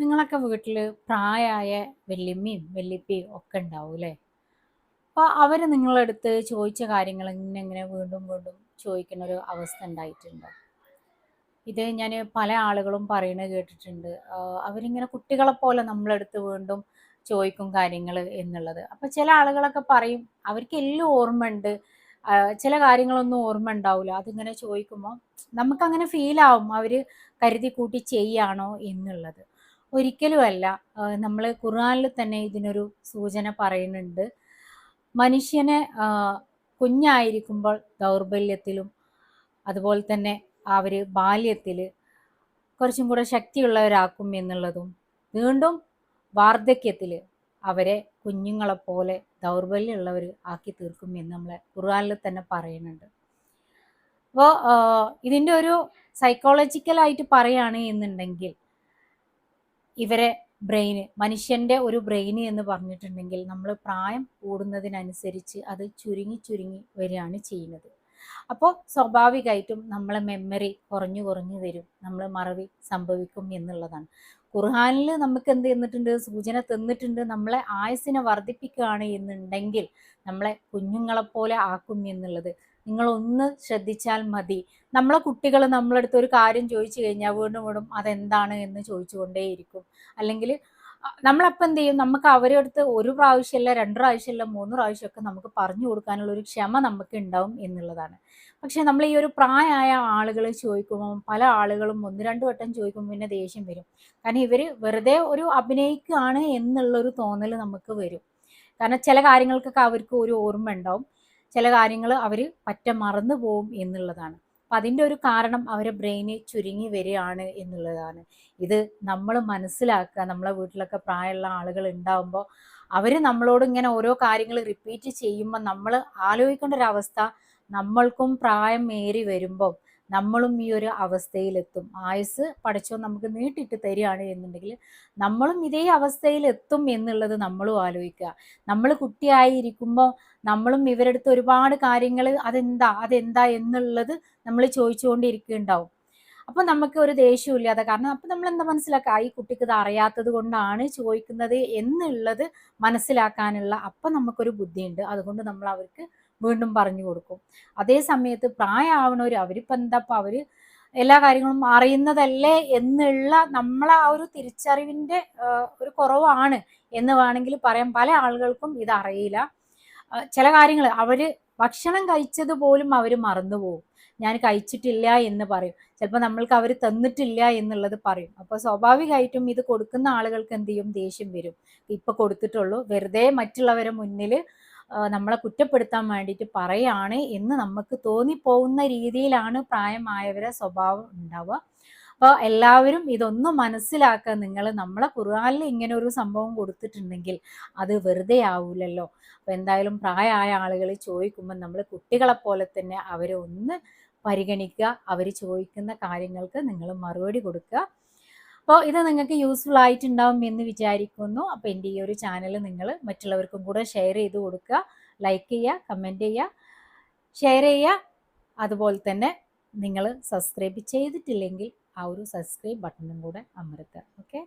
നിങ്ങളൊക്കെ വീട്ടിൽ പ്രായമായ വല്യമ്മയും വല്യപ്പയും ഒക്കെ ഉണ്ടാവും അല്ലേ? അപ്പോൾ അവർ നിങ്ങളടുത്ത് ചോദിച്ച കാര്യങ്ങൾ ഇങ്ങനെ ഇങ്ങനെ വീണ്ടും വീണ്ടും ചോദിക്കുന്ന ഒരു അവസ്ഥ ഉണ്ടായിട്ടുണ്ടോ? ഇത് ഞാൻ പല ആളുകളും പറയുന്നത് കേട്ടിട്ടുണ്ട്. അവരിങ്ങനെ കുട്ടികളെ പോലെ നമ്മളെടുത്ത് വീണ്ടും ചോദിക്കും കാര്യങ്ങൾ എന്നുള്ളത്. അപ്പോൾ ചില ആളുകളൊക്കെ പറയും അവർക്ക് എല്ലാം ഓർമ്മയുണ്ട് ചില കാര്യങ്ങളൊന്നും ഓർമ്മ ഉണ്ടാവില്ല അതിങ്ങനെ ചോദിക്കുമ്പോൾ നമുക്കങ്ങനെ ഫീലാവും അവർ കരുതി കൂട്ടി ചെയ്യാണോ എന്നുള്ളത്. ഒരിക്കലുമല്ല. നമ്മൾ ഖുർആാനിൽ തന്നെ ഇതിനൊരു സൂചന പറയുന്നുണ്ട്. മനുഷ്യനെ കുഞ്ഞായിരിക്കുമ്പോൾ ദൗർബല്യത്തിലും അതുപോലെ തന്നെ അവർ ബാല്യത്തിൽ കുറച്ചും കൂടെ ശക്തിയുള്ളവരാക്കും എന്നുള്ളതും വീണ്ടും വാർദ്ധക്യത്തിൽ അവരെ കുഞ്ഞുങ്ങളെപ്പോലെ ദൗർബല്യമുള്ളവർ ആക്കി തീർക്കും എന്ന് നമ്മളെ ഖുർആാനിൽ തന്നെ പറയുന്നുണ്ട്. അപ്പോൾ ഇതിന്റെ ഒരു സൈക്കോളജിക്കലായിട്ട് പറയുകയാണ് എന്നുണ്ടെങ്കിൽ ഇവരെ ബ്രെയിന് മനുഷ്യന്റെ ഒരു ബ്രെയിന് എന്ന് പറഞ്ഞിട്ടുണ്ടെങ്കിൽ നമ്മൾ പ്രായം കൂടുന്നതിനനുസരിച്ച് അത് ചുരുങ്ങി ചുരുങ്ങി വരികയാണ് ചെയ്യുന്നത്. അപ്പോൾ സ്വാഭാവികമായിട്ടും നമ്മളെ മെമ്മറി കുറഞ്ഞു കുറഞ്ഞു വരും. നമ്മൾ മറവി സംഭവിക്കും എന്നുള്ളതാണ്. ഖുർഹാനിൽ നമുക്ക് എന്ത് തന്നിട്ടുണ്ട്? സൂചന തന്നിട്ടുണ്ട്. നമ്മളെ ആയുസിനെ വർദ്ധിപ്പിക്കുകയാണ് എന്നുണ്ടെങ്കിൽ നമ്മളെ കുഞ്ഞുങ്ങളെപ്പോലെ ആക്കും എന്നുള്ളത്. നിങ്ങളൊന്ന് ശ്രദ്ധിച്ചാൽ മതി. നമ്മളെ കുട്ടികൾ നമ്മളടുത്ത് ഒരു കാര്യം ചോദിച്ചു കഴിഞ്ഞാൽ വീണ്ടും വീണ്ടും അതെന്താണ് എന്ന് ചോദിച്ചുകൊണ്ടേയിരിക്കും. അല്ലെങ്കിൽ നമ്മളപ്പം എന്ത് ചെയ്യും നമുക്ക് അവരുടെ അടുത്ത് ഒരു പ്രാവശ്യമല്ല രണ്ട് പ്രാവശ്യമല്ല മൂന്ന് പ്രാവശ്യമൊക്കെ നമുക്ക് പറഞ്ഞു കൊടുക്കാനുള്ള ഒരു ക്ഷമ നമുക്ക് ഉണ്ടാവും എന്നുള്ളതാണ്. പക്ഷെ നമ്മൾ ഈ ഒരു പ്രായമായ ആളുകൾ ചോദിക്കുമ്പോൾ പല ആളുകളും ഒന്ന് രണ്ട് വട്ടം ചോദിക്കുമ്പോൾ പിന്നെ ദേഷ്യം വരും. കാരണം ഇവർ വെറുതെ ഒരു അഭിനയിക്കുകയാണ് എന്നുള്ളൊരു തോന്നൽ നമുക്ക് വരും. കാരണം ചില കാര്യങ്ങൾക്കൊക്കെ അവർക്ക് ഒരു ഓർമ്മ ഉണ്ടാവും ചില കാര്യങ്ങൾ അവർ പറ്റ മറന്നു പോവും എന്നുള്ളതാണ്. അപ്പം അതിന്റെ ഒരു കാരണം അവരെ ബ്രെയിന് ചുരുങ്ങി വരികയാണ് എന്നുള്ളതാണ്. ഇത് നമ്മൾ മനസ്സിലാക്കുക നമ്മളെ വീട്ടിലൊക്കെ പ്രായമുള്ള ആളുകൾ ഉണ്ടാവുമ്പോൾ അവർ നമ്മളോട് ഇങ്ങനെ ഓരോ കാര്യങ്ങൾ റിപ്പീറ്റ് ചെയ്യുമ്പോൾ നമ്മൾ ആലോചിക്കേണ്ട ഒരു അവസ്ഥ നമ്മൾക്കും പ്രായം മേറി വരുമ്പോൾ നമ്മളും ഈ ഒരു അവസ്ഥയിലെത്തും. ആയുസ് പഠിച്ചോ നമുക്ക് നീട്ടിട്ട് തരികയാണ് എന്നുണ്ടെങ്കിൽ നമ്മളും ഇതേ അവസ്ഥയിലെത്തും എന്നുള്ളത് നമ്മളും ആലോചിക്കുക. നമ്മൾ കുട്ടിയായി ഇരിക്കുമ്പോൾ നമ്മളും ഇവരടുത്ത് ഒരുപാട് കാര്യങ്ങൾ അതെന്താ അതെന്താ എന്നുള്ളത് നമ്മൾ ചോദിച്ചുകൊണ്ടിരിക്കുന്നുണ്ടാവും അപ്പോൾ നമുക്ക് ഒരു ദേഷ്യമില്ലാതെ കാരണം അപ്പം നമ്മൾ എന്താ മനസ്സിലാക്കുക? ഈ കുട്ടിക്ക് ഇത് അറിയാത്തത് കൊണ്ടാണ് ചോദിക്കുന്നത് എന്നുള്ളത് മനസ്സിലാക്കാനുള്ള അപ്പം നമുക്കൊരു ബുദ്ധിയുണ്ട്. അതുകൊണ്ട് നമ്മൾ അവർക്ക് വീണ്ടും പറഞ്ഞു കൊടുക്കും. അതേ സമയത്ത് പ്രായമാവണവർ അവരിപ്പോൾ എന്താപ്പോൾ അവർ എല്ലാ കാര്യങ്ങളും അറിയുന്നതല്ലേ എന്നുള്ള നമ്മളെ ആ ഒരു തിരിച്ചറിവിന്റെ ഒരു കുറവാണ് എന്ന് വേണമെങ്കിൽ പറയാം. പല ആളുകൾക്കും ഇത് അറിയില്ല. ചില കാര്യങ്ങൾ അവർ ഭക്ഷണം കഴിച്ചത് പോലും അവർ മറന്നുപോകും ഞാൻ കഴിച്ചിട്ടില്ല എന്ന് പറയും. ചിലപ്പോൾ നമ്മൾക്ക് അവർ തന്നിട്ടില്ല എന്നുള്ളത് പറയും. അപ്പോൾ സ്വാഭാവികമായിട്ടും ഇത് കൊടുക്കുന്ന ആളുകൾക്ക് എന്ത് ചെയ്യും? ദേഷ്യം വരും. ഇപ്പം കൊടുത്തിട്ടുള്ളൂ. വെറുതെ മറ്റുള്ളവരെ മുന്നിൽ നമ്മളെ കുറ്റപ്പെടുത്താൻ വേണ്ടിയിട്ട് പറയാണ് എന്ന് നമുക്ക് തോന്നിപ്പോകുന്ന രീതിയിലാണ് പ്രായമായവരെ സ്വഭാവം ഉണ്ടാവുക. അപ്പോൾ എല്ലാവരും ഇതൊന്നും മനസ്സിലാക്കുക നിങ്ങൾ നമ്മളെ ഖുർആനിൽ ഇങ്ങനെ ഒരു സംഭവം കൊടുത്തിട്ടുണ്ടെങ്കിൽ അത് വെറുതെ ആവൂലല്ലോ. അപ്പോൾ എന്തായാലും പ്രായമായ ആളുകൾ ചോദിക്കുമ്പോൾ നമ്മൾ കുട്ടികളെ പോലെ തന്നെ അവരെ ഒന്ന് പരിഗണിക്കുക. അവർ ചോദിക്കുന്ന കാര്യങ്ങൾക്ക് നിങ്ങൾ മറുപടി കൊടുക്കുക. അപ്പോൾ ഇത് നിങ്ങൾക്ക് യൂസ്ഫുൾ ആയിട്ടുണ്ടാവും എന്ന് വിചാരിക്കുന്നു. അപ്പോൾ എന്റെ ഈ ഒരു ചാനൽ നിങ്ങൾ മറ്റുള്ളവർക്കും കൂടെ ഷെയർ ചെയ്ത് കൊടുക്കുക. ലൈക്ക് ചെയ്യുക കമന്റ് ചെയ്യുക ഷെയർ ചെയ്യുക. അതുപോലെ തന്നെ നിങ്ങൾ സബ്സ്ക്രൈബ് ചെയ്തിട്ടില്ലെങ്കിൽ ആ ഒരു സബ്സ്ക്രൈബ് ബട്ടണും കൂടെ അമർത്തുക. ഓക്കെ